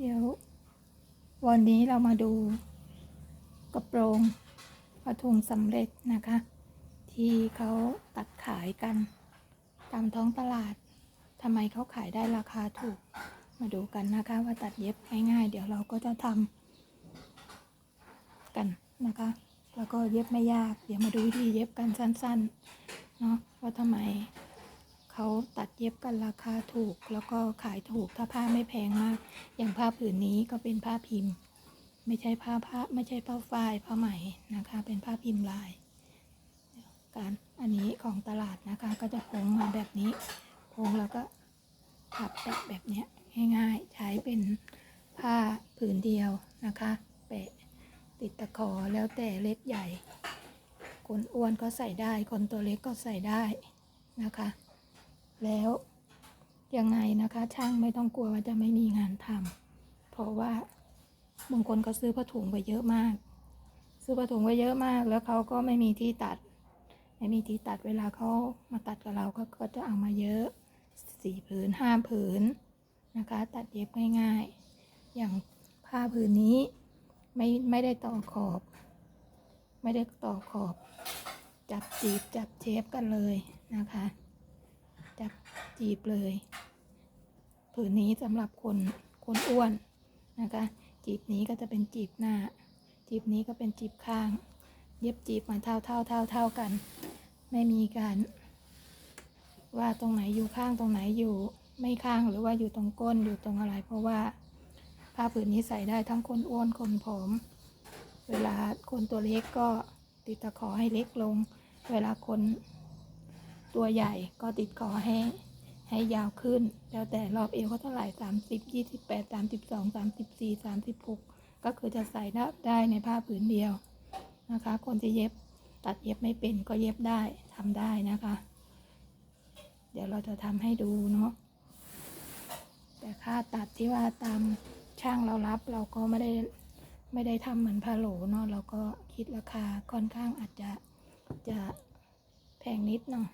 เดี๋ยว วันนี้เรามาดูกระโปรงผ้าถุงสำเร็จนะคะ ที่เขาตัดขายกัน ตามท้องตลาดทำไมเขาขายได้ราคาถูกมาดูกันนะคะ ว่าตัดเย็บง่ายๆ เดี๋ยวเราก็จะทำกันนะคะ แล้วก็เย็บไม่ยาก เดี๋ยวมาดูวิธีเย็บกันสั้นๆเนาะว่าทำไม เขาตัดเย็บกันราคาถูก แล้วก็ขายถูกถ้าผ้าไม่แพงมาก อย่างผ้าผืนนี้ก็เป็นผ้าพิมพ์ ไม่ใช่ผ้าผ้าไม่ใช่ผ้าฝ้ายผ้าไหมนะคะ เป็นผ้าพิมพ์ลาย การอันนี้ของตลาดนะคะ ก็จะพงมาแบบนี้พงแล้วก็พับแปะแบบนี้ง่ายๆ ใช้เป็นผ้าผืนเดียวนะคะแปะติดตะขอแล้วแต่เล็กใหญ่คนอ้วนก็ใส่ได้ คนตัวเล็กก็ใส่ได้นะคะ แล้วยังไงนะคะ ช่างไม่ต้องกลัวว่าจะไม่มีงานทำเพราะว่าบางคนก็ซื้อผ้าถุงไปเยอะมาก ซื้อผ้าถุงไปเยอะมาก แล้วเขาก็ไม่มีที่ตัด ไม่มีที่ตัดเวลาเขามาตัดกับเราก็ก็จะเอามาเยอะสี่ผืนห้าผืนนะคะ ตัดเย็บง่ายๆ อย่างผ้าผืนนี้ไม่ไม่ได้ต่อขอบ ไม่ได้ต่อขอบ จับจีบจับเชฟกันเลยนะคะ จีบเลย ผืนนี้สำหรับคนคนอ้วนนะคะ จีบนี้ก็จะเป็นจีบหน้า จีบนี้ก็เป็นจีบข้าง เย็บจีบมาเท่าเท่าเท่าเท่ากัน ไม่มีการว่าตรงไหนอยู่ข้างตรงไหนอยู่ไม่ข้างหรือว่าอยู่ตรงก้นอยู่ตรงอะไร เพราะว่าผ้าผืนนี้ใส่ได้ทั้งคนอ้วนคนผอม เวลาคนตัวเล็กก็ติดตะขอให้เล็กลง เวลาคน ตัวใหญ่ก็ติดขอให้ให้ยาวขึ้น แล้วแต่รอบเอวเขาเท่าไหร่สามสิบยี่สิบแปดสามสิบสองสามสิบสี่สามสิบหกก็คือจะใส่ได้ได้ในผ้าผืนเดียวนะคะ คนที่เย็บตัดเย็บไม่เป็นก็เย็บได้ทำได้นะคะ เดี๋ยวเราจะทำให้ดูเนาะแต่ค่าตัดที่ว่าตามช่างเรารับเราก็ไม่ได้ไม่ได้ทำเหมือนพาโหลเนาะเราก็คิดราคาค่อนข้างอาจจะจะแพงนิดเนาะ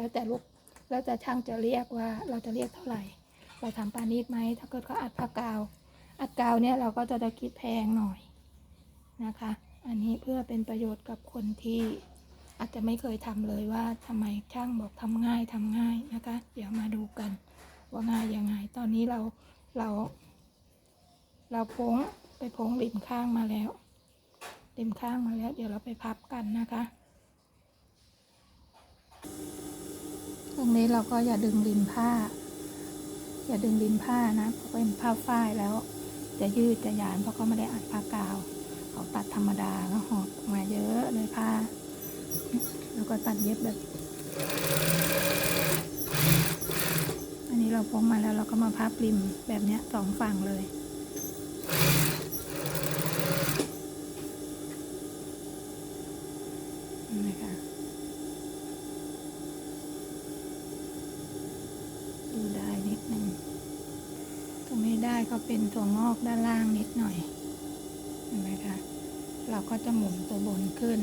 แล้วแต่ลูกแล้วแต่ช่างจะเรียกว่าเราจะเรียกเท่าไหร่ เราทำปานีดไหมถ้าเกิดเขาอัดผ้ากาว อัดกาวเนี่ยเราก็จะได้คิดแพงหน่อยนะคะ อันนี้เพื่อเป็นประโยชน์กับคนที่อาจจะไม่เคยทำเลยว่าทำไมช่างบอกทำง่ายทำง่ายนะคะ เดี๋ยวมาดูกันว่าง่ายยังไง ตอนนี้เราเรา เราพงไปพงริมข้างมาแล้วริมข้างมาแล้ว เดี๋ยวเราไปพับกันนะคะ ตรงนี้เราก็อย่าดึงริมผ้า อย่าดึงริมผ้านะเพราะเป็นผ้าฝ้ายแล้ว จะยืดจะหยานเพราะเขาไม่ได้อัดผ้ากาวเขาตัดธรรมดาแล้วหอบออกมาเยอะเลยผ้า แล้วก็ตัดเย็บแบบอันนี้เราพงมาแล้วเราก็มาพับริมแบบนี้สองฝั่งเลย นะคะดูได้นิดนึงตรงนี้ได้ก็ เป็นตัวงอกด้านล่างนิดหน่อยเห็นไหมคะเราก็จะหมุนตัวบนขึ้น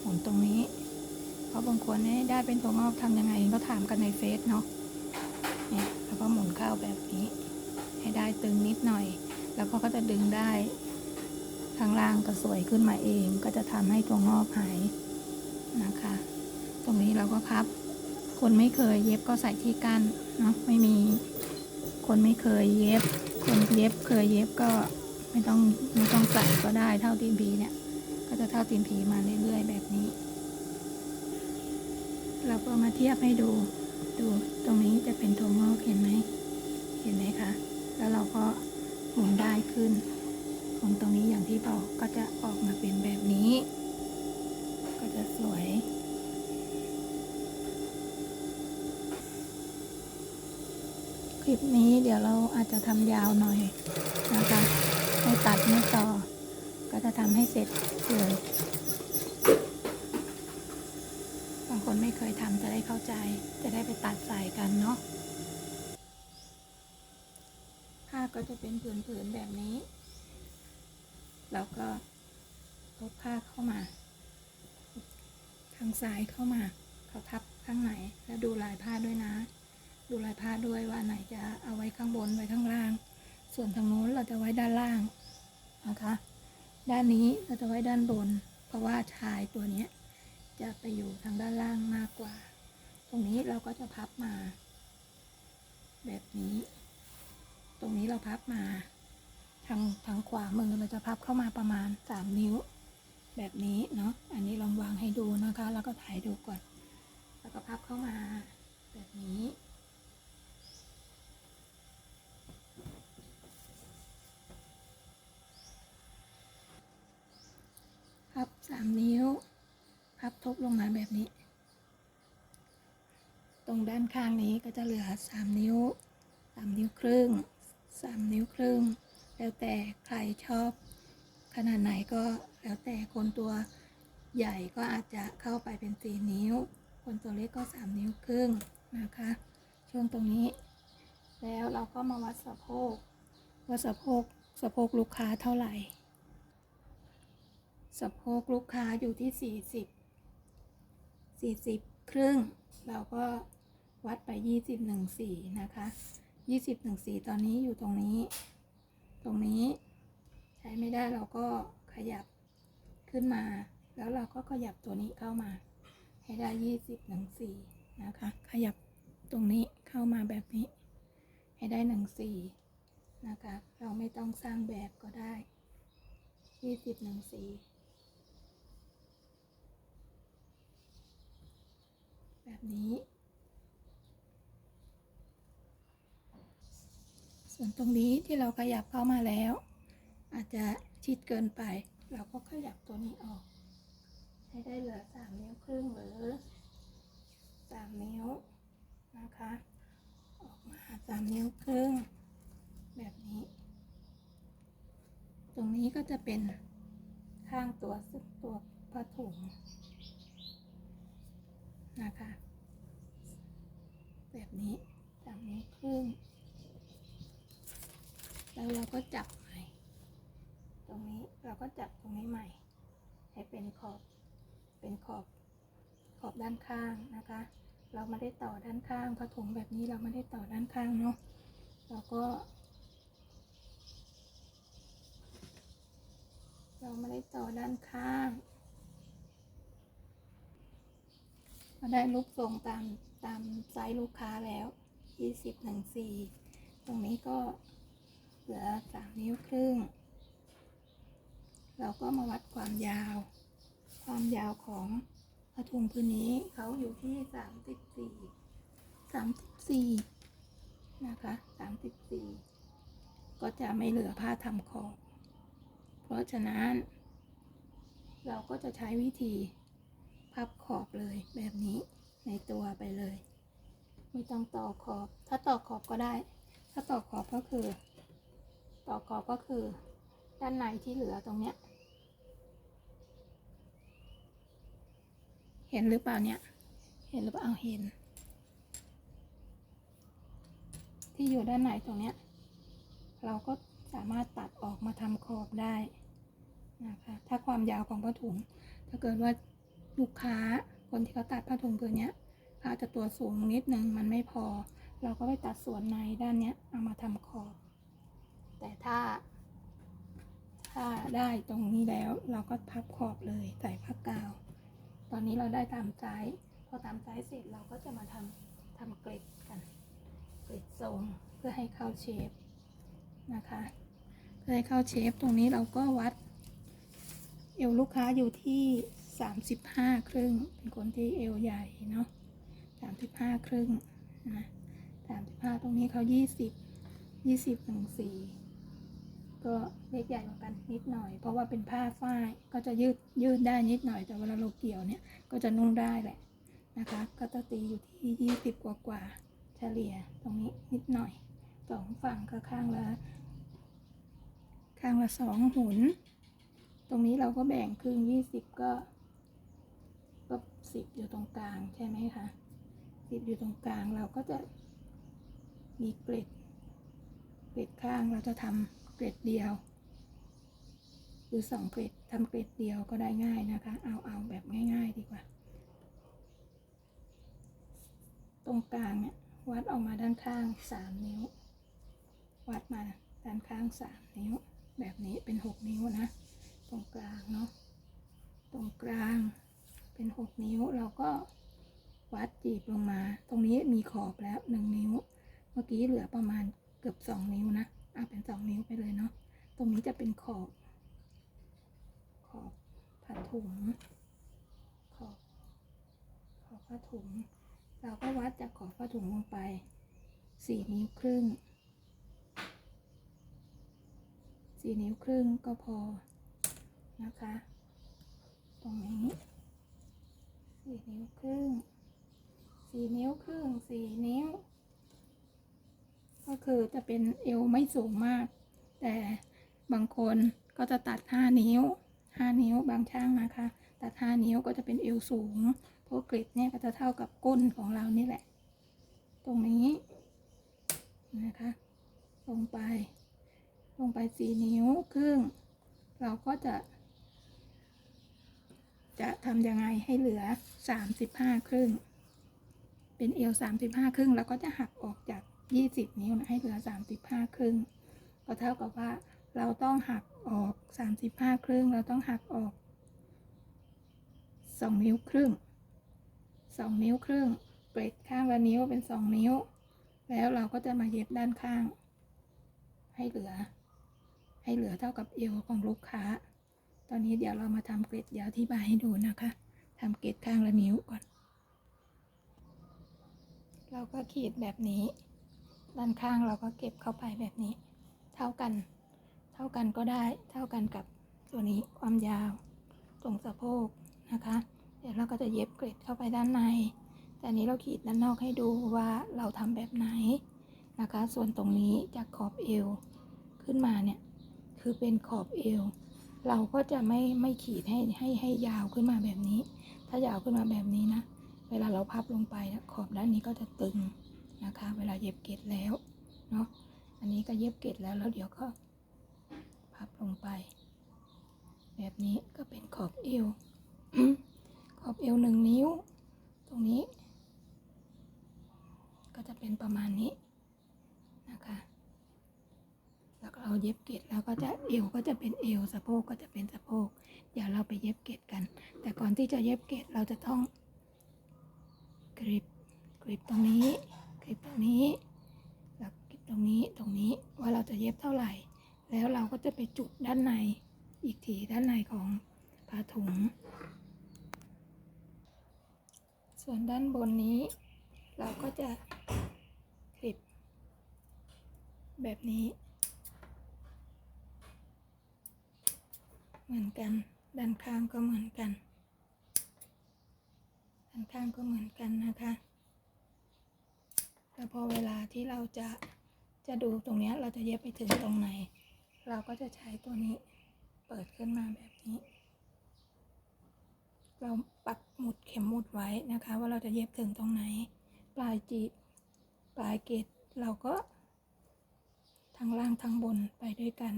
หมุนตรงนี้ เพราะบางคนเนี่ยได้เป็นตัวงอกทำยังไงก็ถามกันในเฟซเนาะเนี่ยแล้วก็หมุนเข้าแบบนี้ ให้ได้ตึงนิดหน่อย แล้วก็ก็จะดึงได้ข้างล่างก็สวยขึ้นมาเอง ก็จะทำให้ตัวงอกหายนะคะ ตรงนี้เราก็พับ คนไม่เคยเย็บก็ใส่ที่กั้นเนาะไม่มีคนไม่เคยเย็บ คนเย็บเคยเย็บก็ไม่ต้องไม่ต้องใส่ก็ได้เท่าตีนผีเนี่ย ก็จะเท่าตีนผีมาเรื่อยๆแบบนี้ เราก็มาเทียบให้ดูดูตรงนี้จะเป็นตัวงอกเห็นไหมเห็นไหมคะแล้วเราก็หมุนได้ขึ้นหมุนตรงนี้อย่างที่บอกก็จะออกมาเป็นแบบนี้ ก็จะสวย ลิปนี้เดี๋ยวเราอาจจะทำยาวหน่อยนะคะให้ตัดไม่ต่อ ก็จะทำให้เสร็จเลยบางคนไม่เคยทำจะได้เข้าใจ จะได้ไปตัดใส่กันเนาะผ้าก็จะเป็นผืนๆแบบนี้ แล้วก็ลบผ้าเข้ามา ทางซ้ายเข้ามา เขาทับข้างไหนแล้วดูลายผ้าด้วยนะ ดูลายผ้าด้วยว่าไหนจะเอาไว้ข้างบนไว้ข้างล่าง ส่วนทางโน้นเราจะไว้ด้านล่างนะคะ ด้านนี้เราจะไว้ด้านบน เพราะว่าชายตัวนี้จะไปอยู่ทางด้านล่างมากกว่า ตรงนี้เราก็จะพับมา แบบนี้ ตรงนี้เราพับมา ทางทางขวามือเราจะพับเข้ามาประมาณ 3 นิ้ว แบบนี้เนาะ อันนี้ลองวางให้ดูนะคะ แล้วก็ถ่ายดูก่อน แล้วก็พับเข้ามาแบบนี้ พับสามนิ้ว พับทบลงมาแบบนี้ ตรงด้านข้างนี้ก็จะเหลือสามนิ้วสามนิ้วครึ่งสามนิ้วครึ่ง แล้วแต่ใครชอบ ขนาดไหนก็แล้วแต่คนตัวใหญ่ก็อาจจะเข้าไปเป็นสี่นิ้ว คนตัวเล็กก็สามนิ้วครึ่งนะคะ ช่วงตรงนี้ แล้วเราก็มาวัดสะโพกว่าสะโพกสะโพกลูกค้าเท่าไหร่ สะโพกลูกค้าอยู่ที่ 40 40 ครึ่ง เราก็วัดไป 20 1 4 นะคะ 20 1 4 ตอนนี้อยู่ตรงนี้ ตรงนี้ ใช้ไม่ได้เราก็ขยับขึ้นมา แล้วเราก็ขยับตัวนี้เข้ามา ให้ได้ 20 1 4 นะคะ ขยับตรงนี้เข้ามาแบบนี้ ให้ได้ 1 4 นะคะ เราไม่ต้องสร้างแบบก็ได้ 20 1 4 แบบนี้ ส่วนตรงนี้ที่เราขยับเข้ามาแล้ว อาจจะชิดเกินไป เราก็ขยับตัวนี้ออก ให้ได้เหลือสามนิ้วครึ่งหรือสามนิ้วนะคะ ออกมาสามนิ้วครึ่ง แบบนี้ ตรงนี้ก็จะเป็นข้างตัวซึ่งตัวผ้าถุง นะคะ แบบนี้สามนิ้วครึ่ง แล้วเราก็จับใหม่ ตรงนี้เราก็จับตรงนี้ใหม่ ให้เป็นขอบ เป็นขอบ ขอบด้านข้างนะคะ เราไม่ได้ต่อด้านข้างผ้าถุงแบบนี้เราไม่ได้ต่อด้านข้างเนาะ เราก็ เราไม่ได้ต่อด้านข้าง ก็ได้รูปทรงตามตามไซส์ลูกค้าแล้ว20หนึ่งสี่ตรงนี้ก็เหลือ3นิ้วครึ่ง เราก็มาวัดความยาว ความยาวของผ้าถุงพื้นนี้เขาอยู่ที่34 34นะคะ34ก็จะไม่เหลือผ้าทำขอบเพราะฉะนั้น เราก็จะใช้วิธี พับขอบเลยแบบนี้ในตัวไปเลย ไม่ต้องต่อขอบ ถ้าต่อขอบก็ได้ ถ้าต่อขอบก็คือ ต่อขอบก็คือ ด้านในที่เหลือตรงเนี้ย เห็นหรือเปล่าเนี่ย เห็นหรือเปล่าเห็น ที่อยู่ด้านในตรงเนี้ย เราก็สามารถตัดออกมาทำขอบได้นะคะ ถ้าความยาวของผ้าถุง ถ้าเกิดว่า ลูกค้าคนที่เขาตัดผ้าถุงผืนเนี้ยเขาจจะตัวสูงนิดนึงมันไม่พอ เราก็ไปตัดส่วนในด้านเนี้ยเอามาทำขอบแต่ถ้า ถ้าได้ตรงนี้แล้วเราก็พับขอบเลยใส่ผ้ากาว ตอนนี้เราได้ตามไซส์พอตามไซส์เสร็จเราก็จะมาทำทำเกล็ดกันเกล็ดทรงเพื่อให้เข้าเชฟนะคะเพื่อให้เข้าเชฟตรงนี้เราก็วัดเอวลูกค้าอยู่ที่ 35ครึ่ง เป็นคนที่เอวใหญ่เนาะ35ครึ่งนะ35ตรงนี้เขา20 20ถึง4ก็เล็กใหญ่กว่ากันนิดหน่อย เพราะว่าเป็นผ้าฝ้ายก็จะยืดยืดได้นิดหน่อยแต่เวลาเราเกี่ยวเนี่ยก็จะนุ่งได้แหละนะคะ ก็จะตีอยู่ที่20กว่ากว่าเฉลี่ยตรงนี้นิดหน่อยสองฝั่งก็ข้างละข้างละสองหุน ตรงนี้เราก็แบ่งครึ่งยี่สิบก็ ก็สิบอยู่ตรงกลางใช่ไหมคะสิบอยู่ตรงกลางเราก็จะมีเกล็ด เกล็ดข้างเราจะทำเกล็ดเดียว หรือสองเกล็ดทำเกล็ดเดียวก็ได้ง่ายนะคะ เอาเอาแบบง่าย ๆ ดีกว่า ตรงกลางเนี่ยวัดออกมาด้านข้างสามนิ้ว วัดมาด้านข้างสามนิ้ว แบบนี้เป็นหกนิ้วนะ ตรงกลางเนาะตรงกลาง เป็นหกนิ้วเราก็วัดจีบลงมา ตรงนี้มีขอบแล้วหนึ่งนิ้ว เมื่อกี้เหลือประมาณเกือบสองนิ้วนะเอาเป็นสองนิ้วไปเลยเนาะตรงนี้จะเป็นขอบ ขอบผ้าถุงขอบขอบผ้าถุง เราก็วัดจากขอบผ้าถุงลงไปสี่นิ้วครึ่งสี่นิ้วครึ่งก็พอนะคะ ตรงนี้ สี่นิ้วครึ่งสี่นิ้วครึ่งสี่นิ้ว ก็คือจะเป็นเอวไม่สูงมาก แต่บางคนก็จะตัดห้านิ้วห้านิ้วบางช่างนะคะ ตัดห้านิ้วก็จะเป็นเอวสูงเพราะกริดเนี่ยก็จะเท่ากับก้นของเรานี่แหละ ตรงนี้นะคะ ลงไป ลงไปสี่นิ้วครึ่ง เราก็จะ จะทำยังไงให้เหลือสามสิบห้าครึ่ง เป็นเอวสามสิบห้าครึ่ง แล้วก็จะหักออกจากยี่สิบนิ้วนะให้เหลือสามสิบห้าครึ่ง ก็เท่ากับว่าเราต้องหักออกสามสิบห้าครึ่ง เราต้องหักออกสองนิ้วครึ่งสองนิ้วครึ่ง เกรดข้างละนิ้วเป็นสองนิ้ว แล้วเราก็จะมาเย็บด้านข้าง ให้เหลือ ให้เหลือเท่ากับเอวของลูกค้า ตอนนี้เดี๋ยวเรามาทำเกร็ดยาวที่บายให้ดูนะคะทำเกร็ดข้างละนิ้วก่อน เราก็ขีดแบบนี้ ด้านข้างเราก็เก็บเข้าไปแบบนี้ เท่ากัน เท่ากันก็ได้ เท่ากันกับตัวนี้ความยาว ตรงสะโพกนะคะ เดี๋ยวเราก็จะเย็บเกร็ดเข้าไปด้านใน แต่นนี้เราขีดด้านนอกให้ดูว่าเราทำแบบไหนนะคะ ส่วนตรงนี้จากขอบเอวขึ้นมาเนี่ย คือเป็นขอบเอว เราก็จะไม่ไม่ขีดให้ให้ให้ยาวขึ้นมาแบบนี้ ถ้ายาวขึ้นมาแบบนี้นะ เวลาเราพับลงไปนะขอบด้านนี้ก็จะตึงนะคะ เวลาเย็บเกล็ดแล้วเนาะ อันนี้ก็เย็บเกล็ดแล้วแล้วเดี๋ยวก็พับลงไป แบบนี้ก็เป็นขอบเอว ขอบเอวหนึ่งนิ้ว ตรงนี้ ก็จะเป็นประมาณนี้ แล้วก็เราเย็บเกล็ดแล้วก็จะเอวก็จะเป็นเอวสะโพกก็จะเป็นสะโพกเดี๋ยวเราไปเย็บเกล็ดกัน แต่ก่อนที่จะเย็บเกล็ดเราจะต้องกริบกริบตรงนี้กริบตรงนี้แล้วกริบตรงนี้ตรงนี้ว่าเราจะเย็บเท่าไหร่ แล้วเราก็จะไปจุดด้านในอีกทีด้านในของผ้าถุง ส่วนด้านบนนี้ เราก็จะกริบแบบนี้ เหมือนกัน ด้านข้างก็เหมือนกัน ด้านข้างก็เหมือนกันนะคะแต่พอเวลาที่เราจะจะดูตรงเนี้ยเราจะเย็บไปถึงตรงไหน เราก็จะใช้ตัวนี้เปิดขึ้นมาแบบนี้ เราปักหมุดเข็มหมุดไว้นะคะ ว่าเราจะเย็บถึงตรงไหน ปลายจีบปลายเกตเราก็ทั้งล่างทั้งบนไปด้วยกัน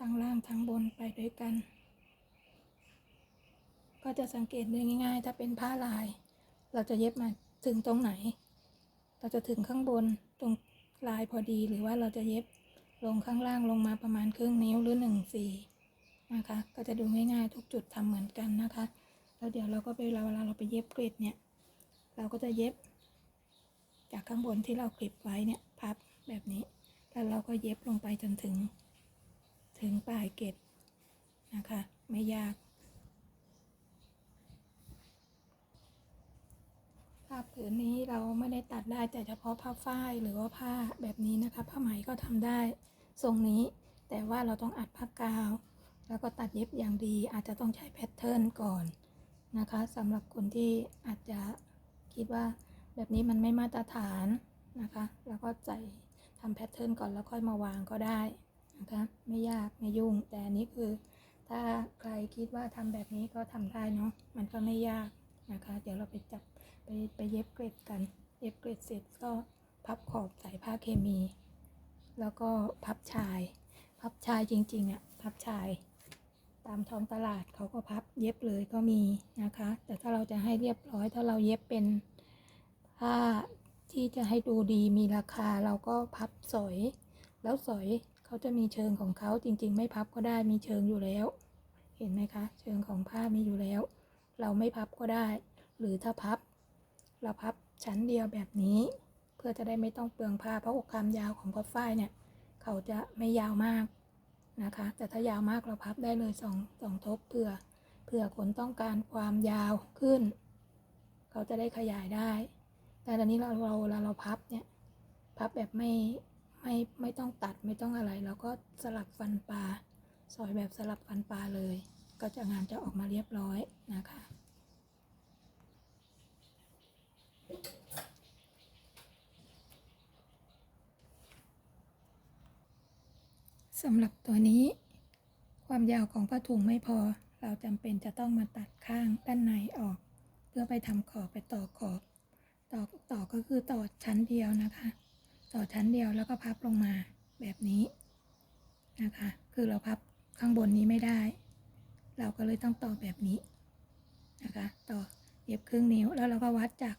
ทั้งล่างทั้งบนไปด้วยกัน ก็จะสังเกตได้ง่าย ๆ ถ้าเป็นผ้าลาย เราจะเย็บมาถึงตรงไหน เราจะถึงข้างบนตรงลายพอดีหรือว่าเราจะเย็บลงข้างล่างลงมาประมาณครึ่งนิ้วหรือหนึ่งสี่นะคะ ก็จะดูง่ายๆทุกจุดทำเหมือนกันนะคะ แล้วเดี๋ยวเราก็ไปเวลาเวลาเราไปเย็บกริดเนี่ย เราก็จะเย็บ จากข้างบนที่เราคลิปไว้เนี่ยพับแบบนี้ แล้วเราก็เย็บลงไปจนถึง ถึงปลายเกล็ดนะคะ ไม่ยากผ้าผืนนี้เราไม่ได้ตัดได้แต่เฉพาะผ้าฝ้ายหรือว่าผ้าแบบนี้นะคะ ผ้าไหมก็ทำได้ทรงนี้ แต่ว่าเราต้องอัดผ้ากาว แล้วก็ตัดเย็บอย่างดีอาจจะต้องใช้แพทเทิร์นก่อนนะคะสำหรับคนที่อาจจะคิดว่าแบบนี้มันไม่มาตรฐานนะคะ แล้วก็ใส่ทำแพทเทิร์นก่อนแล้วค่อยมาวางก็ได้ นะคะไม่ยากไม่ยุ่ง แต่อันนี้คือ ถ้าใครคิดว่าทำแบบนี้ก็ทำได้เนาะมันก็ไม่ยากนะคะ เดี๋ยวเราไปจับไปไปเย็บเกรดกัน เย็บเกรดเสร็จก็พับขอบใส่ผ้าเคมี แล้วก็พับชาย พับชายจริงๆอะพับชาย ตามท้องตลาดเขาก็พับเย็บเลยก็มีนะคะ แต่ถ้าเราจะให้เรียบร้อยถ้าเราเย็บเป็นผ้าที่จะให้ดูดีมีราคาเราก็พับสอย แล้วสอย เขาจะมีเชิงของเขาจริง ๆ ไม่พับก็ได้มีเชิงอยู่แล้ว เห็นไหมคะ เชิงของผ้ามีอยู่แล้ว เราไม่พับก็ได้ หรือถ้าพับ เราพับชั้นเดียวแบบนี้ เพื่อจะได้ไม่ต้องเปลืองผ้าเพราะอกความยาวของพับฝ้ายเนี่ย เขาจะไม่ยาวมากนะคะ แต่ถ้ายาวมากเราพับได้เลยสองสองทบเผื่อเผื่อคนต้องการความยาวขึ้น เขาจะได้ขยายได้ แต่ตอนนี้เราเราเวลาเราพับเนี่ยพับแบบไม่ ไม่ไม่ต้องตัดไม่ต้องอะไรเราก็สลับฟันปลาซอยแบบสลับฟันปลาเลย ก็จะงานจะออกมาเรียบร้อยนะคะสำหรับตัวนี้ ความยาวของผ้าถุงไม่พอ เราจำเป็นจะต้องมาตัดข้างด้านในออก เพื่อไปทำขอบไปต่อขอบ ต่อต่อก็คือต่อชั้นเดียวนะคะ ต่อชั้นเดียวแล้วก็พับลงมาแบบนี้นะคะ คือเราพับข้างบนนี้ไม่ได้ เราก็เลยต้องต่อแบบนี้นะคะ ต่อเย็บครึ่งนิ้วแล้วเราก็วัดจาก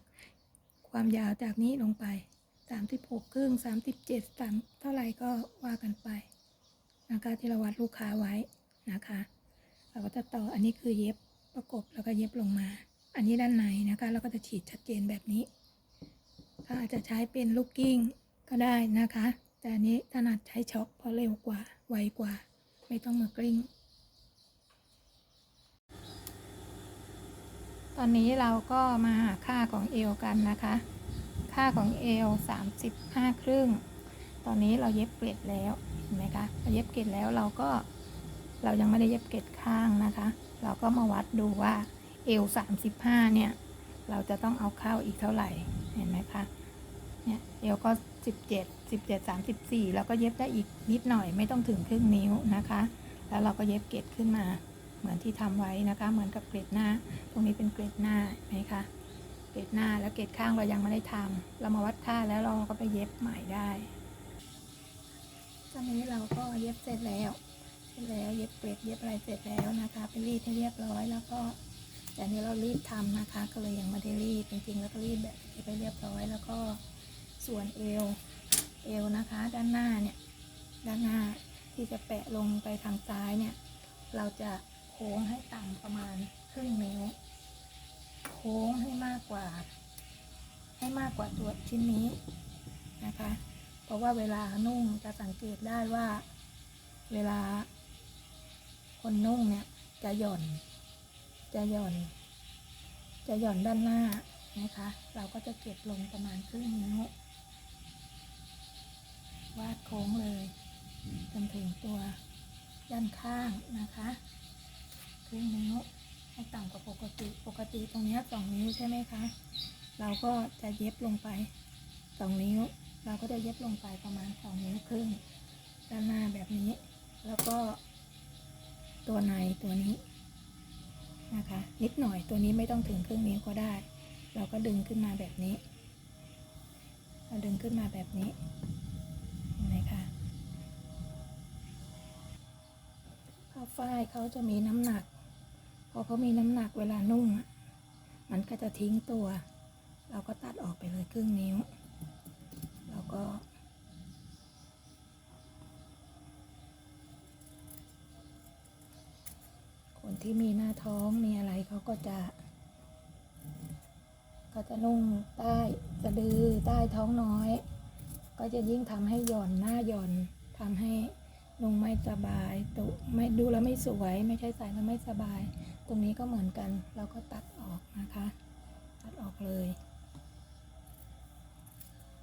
ความยาวจากนี้ลงไป 36ครึ่ง37สามเท่าไหร่ก็ว่ากันไปนะคะที่เราวัดลูกค้าไว้นะคะ เราก็จะต่ออันนี้คือเย็บประกบแล้วก็เย็บลงมา อันนี้ด้านในนะคะ เราก็จะฉีดชัดเจนแบบนี้ ถ้าอาจจะใช้เป็นลูกกิ้ง ก็ได้นะคะ แต่อันนี้ถนัดใช้ช็อคเพราะเร็วกว่า ไวกว่า ไม่ต้องมากลิ้ง ตอนนี้เราก็มาหาค่าของเอวกันนะคะ ค่าของเอว35 ครึ่ง ตอนนี้เราเย็บเกล็ดแล้วเห็นไหมคะเราเย็บเกล็ดแล้วเราก็เรายังไม่ได้เย็บเกล็ดข้างนะคะ เราก็มาวัดดูว่าเอว35เนี่ย เราจะต้องเอาเข้าอีกเท่าไหร่ เห็นไหมคะ เนี่ยเอวก็17 17 34แล้วก็เย็บได้อีกนิดหน่อยไม่ต้องถึงครึ่งนิ้วนะคะ แล้วเราก็เย็บเกล็ดขึ้นมา เหมือนที่ทำไว้นะคะ เหมือนกับเกล็ดหน้า ตรงนี้เป็นเกล็ดหน้าไหมคะเกล็ดหน้าแล้วเกล็ดข้างเรายังไม่ได้ทำเรามาวัดค่าแล้วเราก็ไปเย็บใหม่ได้ตอนนี้เราก็เย็บเสร็จแล้วเสร็จแล้วเย็บเกล็ดเย็บอะไรเสร็จแล้วนะคะไปรีดให้เรียบร้อยแล้วก็แต่นี้เรารีดทำนะคะ ก็เลยยังไม่ได้รีดจริงๆแล้วก็รีดแบบที่ไปเรียบร้อยแล้วก็ ส่วนเอว เอวนะคะ ด้านหน้าเนี่ย ด้านหน้าที่จะแปะลงไปทางซ้ายเนี่ย เราจะโค้งให้ต่ำประมาณครึ่งนิ้ว โค้งให้มากกว่า ให้มากกว่าตัวชิ้นนี้นะคะ เพราะว่าเวลานุ่งจะสังเกตได้ว่า เวลา คนนุ่งเนี่ยจะหย่อน จะหย่อน จะหย่อนด้านหน้านะคะ เราก็จะเก็บลงประมาณครึ่งนิ้ว วาดโค้งเลยจนถึงตัวด้านข้างนะคะครึ่งนิ้วให้ต่ำกว่าปกติปกติตรงนี้สองนิ้วใช่ไหมคะ เราก็จะเย็บลงไปสองนิ้ว เราก็จะเย็บลงไปประมาณสองนิ้วครึ่งด้านหน้าแบบนี้ แล้วก็ ตัวในตัวนี้นะคะ นิดหน่อยตัวนี้ไม่ต้องถึงครึ่งนิ้วก็ได้ เราก็ดึงขึ้นมาแบบนี้ เราดึงขึ้นมาแบบนี้าวฝ้ายเขาจะมีน้ำหนัก พอเขามีน้ำหนักเวลานุ่งมันก็จะทิ้งตัว เราก็ตัดออกไปเลยครึ่งนิ้ว แล้วก็ คนที่มีหน้าท้องมีอะไรเขาก็จะก็จะนุ่งใต้สะดือใต้ท้องน้อย ก็จะยิ่งทำให้หย่อนหน้าหย่อนทำให้ นุ่งไม่สบายตุไม่ดูแล้วไม่สวย ไม่ใช่ใส่แล้วไม่สบาย ตรงนี้ก็เหมือนกัน เราก็ตัดออกนะคะ ตัดออกเลย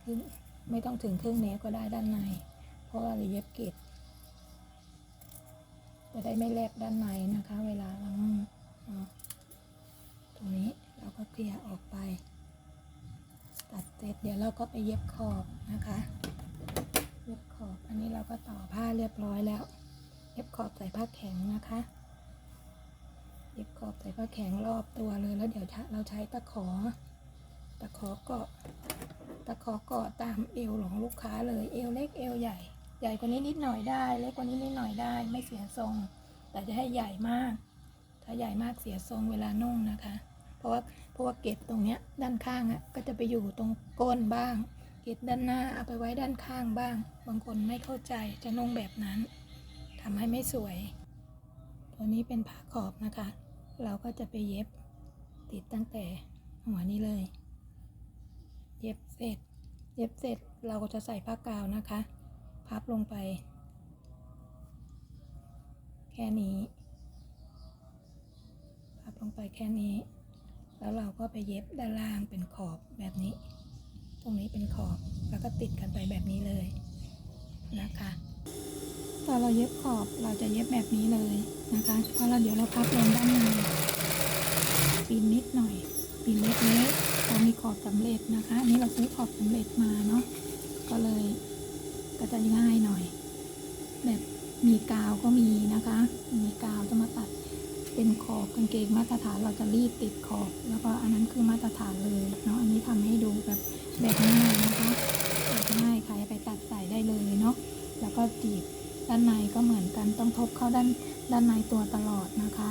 ครึ่งไม่ต้องถึงครึ่งนิ้วก็ได้ด้านใน เพราะว่าเราเย็บเกล็ดจะได้ไม่แลบด้านในนะคะ เวลาเราตรงนี้เราก็เคลียร์ออกไป ตัดเสร็จเดี๋ยวเราก็ไปเย็บขอบนะคะ เย็บขอบอันนี้เราก็ต่อผ้าเรียบร้อยแล้วเย็บขอบใส่ผ้าแข็งนะคะเย็บขอบใส่ผ้าแข็งรอบตัวเลยแล้วเดี๋ยวเราใช้ตะขอ ตะขอเกาะตะขอเกาะตามเอวของลูกค้าเลยเอวเล็กเอวใหญ่ ใหญ่กว่านี้นิดหน่อยได้ เล็กกว่านี้นิดหน่อยได้ ไม่เสียทรง แต่จะให้ใหญ่มาก ถ้าใหญ่มากเสียทรงเวลานุ่งนะคะ เพราะว่าเพราะว่าเกล็ดตรงเนี้ยด้านข้างอะก็จะไปอยู่ตรงก้นบ้าง เกล็ดด้านหน้าเอาไปไว้ด้านข้างบ้าง บางคนไม่เข้าใจจะนองแบบนั้นทำให้ไม่สวย ตัวนี้เป็นผ้าขอบนะคะ เราก็จะไปเย็บติดตั้งแต่หัวนี้เลย เย็บเสร็จ เย็บเสร็จเราก็จะใส่ผ้ากาวนะคะ พับลงไป แค่นี้ พับลงไปแค่นี้ แล้วเราก็ไปเย็บด้านล่างเป็นขอบแบบนี้ รงนี้เป็นขอบแล้วก็ติดกันไปแบบนี้เลยนะคะตอนเราเย็บขอบเราจะเย็บแบบนี้เลยนะคะเพราะเราเดี๋ยวเราพับลงด้านในปีนนิดหน่อยปีนเล็กๆเรามีขอบสำเร็จนะคะอันนี้เราซื้อขอบสำเร็จมาเนาะก็เลยก็จะง่ายหน่อย แบบมีกาวก็มีนะคะ มีกาวจะมาตัดเป็นขอบกางเกงมาตรฐานเราจะรีดติดขอบ แล้วก็อันนั้นคือมาตรฐานเลยเนาะอันนี้ทำให้ดูแบบ แบบง่ายนะคะแบบง่ายใครไปตัดใส่ได้เลยเนาะแล้วก็จีบด้านในก็เหมือนกันต้องทบเข้าด้านด้านในตัวตลอดนะคะ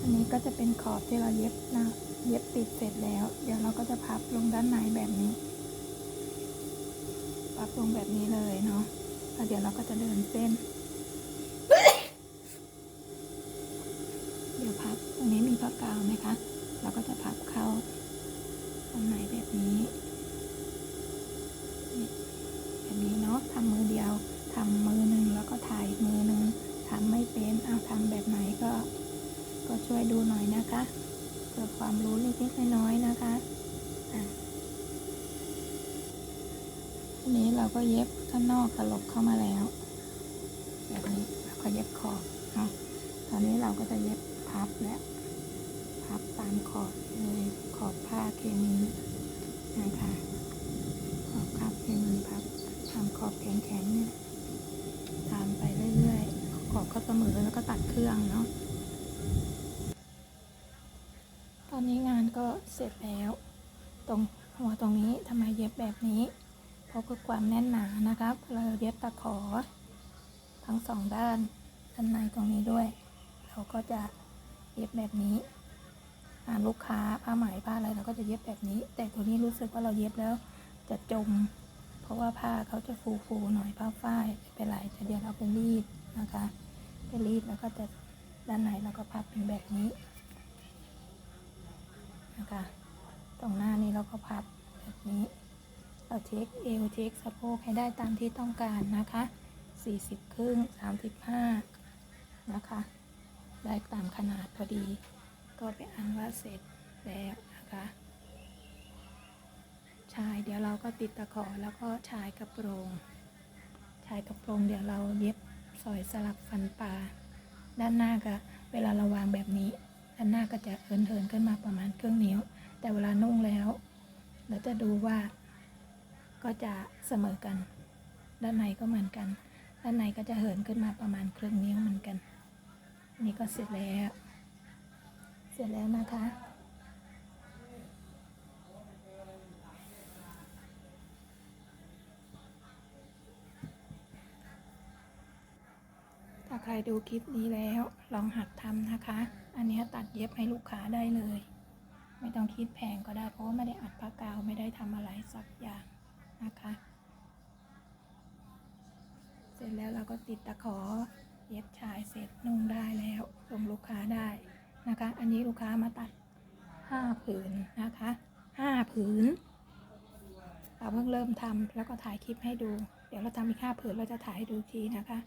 อันนี้ก็จะเป็นขอบที่เราเย็บนะเย็บติดเสร็จแล้ว เดี๋ยวเราก็จะพับลงด้านในแบบนี้พับลงแบบนี้เลยเนาะแล้วเดี๋ยวเราก็จะเดินเส้น เดี๋ยวพับตรงนี้มีพับกาวไหมคะ เราก็จะพับเข้า ตรงไหนแบบนี้แบบนี้เนาะทำมือเดียวทำมือหนึ่งแล้วก็ถ่ายมือหนึ่งทำไม่เป็นเอาทำแบบไหนก็ ก็ช่วยดูหน่อยนะคะเพื่อความรู้เล็กๆน้อยๆนะคะอะทีนี้เราก็เย็บข้างนอกตลบเข้ามาแล้ว แบบนี้เราก็เย็บขอบเนาะตอนนี้เราก็จะเย็บพับและ พับตามขอบเลยขอบผ้าเคมีนะคะขอบผ้าเคมีพับทำขอบแข็งๆเนี่ยตามไปเรื่อยๆขอบก็เสมอแล้วก็ตัดเครื่องเนาะตอนนี้งานก็เสร็จแล้ว ตรงหัวตรงนี้ทำไมเย็บแบบนี้เพราะเพื่อความแน่นหนานะครับ เราเย็บตะขอ ทั้งสองด้านด้านในตรงนี้ด้วย เราก็จะเย็บแบบนี้ ลูกค้าผ้าไหมผ้าอะไรเราก็จะเย็บแบบนี้ แต่ตัวนี้รู้สึกว่าเราเย็บแล้วจะจม เพราะว่าผ้าเขาจะฟูๆหน่อยผ้าฝ้ายไม่เป็นไรแต่เดี๋ยวเราไปรีดนะคะไปรีดแล้วก็จะด้านในเราก็พับเป็นแบบนี้นะคะ ตรงหน้านี้เราก็พับแบบนี้เราเช็คเอวเช็คสะโพกให้ได้ตามที่ต้องการนะคะ 40 ครึ่ง 35 นะคะ ได้ตามขนาดพอดี ก็ไปอันว่าเสร็จแล้วนะคะ ชายเดี๋ยวเราก็ติดตะขอแล้วก็ชายกระโปรง ชายกระโปรงเดี๋ยวเราเย็บสอยสลักฟันปลาด้านหน้าก็เวลาเราวางแบบนี้ ด้านหน้าก็จะเหินเหินขึ้นมาประมาณครึ่งนิ้ว แต่เวลานุ่งแล้ว เราจะดูว่าก็จะเสมอกัน ด้านในก็เหมือนกัน ด้านในก็จะเหินขึ้นมาประมาณครึ่งนิ้วเหมือนกัน นี่ก็เสร็จแล้ว ร็จแล้วนะคะ ถ้าใครดูคลิปนี้แล้วลองหัดทำนะคะ อันนี้ตัดเย็บให้ลูกค้าได้เลย ไม่ต้องคิดแพงก็ได้ เพราะว่าไม่ได้อัดผ้ากาวไม่ได้ทำอะไรสักอย่างนะคะ เสร็จแล้วเราก็ติดตะขอเย็บชายเสร็จนุ่งได้แล้วส่งลูกค้าได้ นะคะ อันนี้ลูกค้ามาตัดห้าผืนนะคะห้าผืนเราเพิ่งเริ่มทำแล้วก็ถ่ายคลิปให้ดู เดี๋ยวเราทำอีกห้าผืนเราจะถ่ายให้ดูทีนะคะ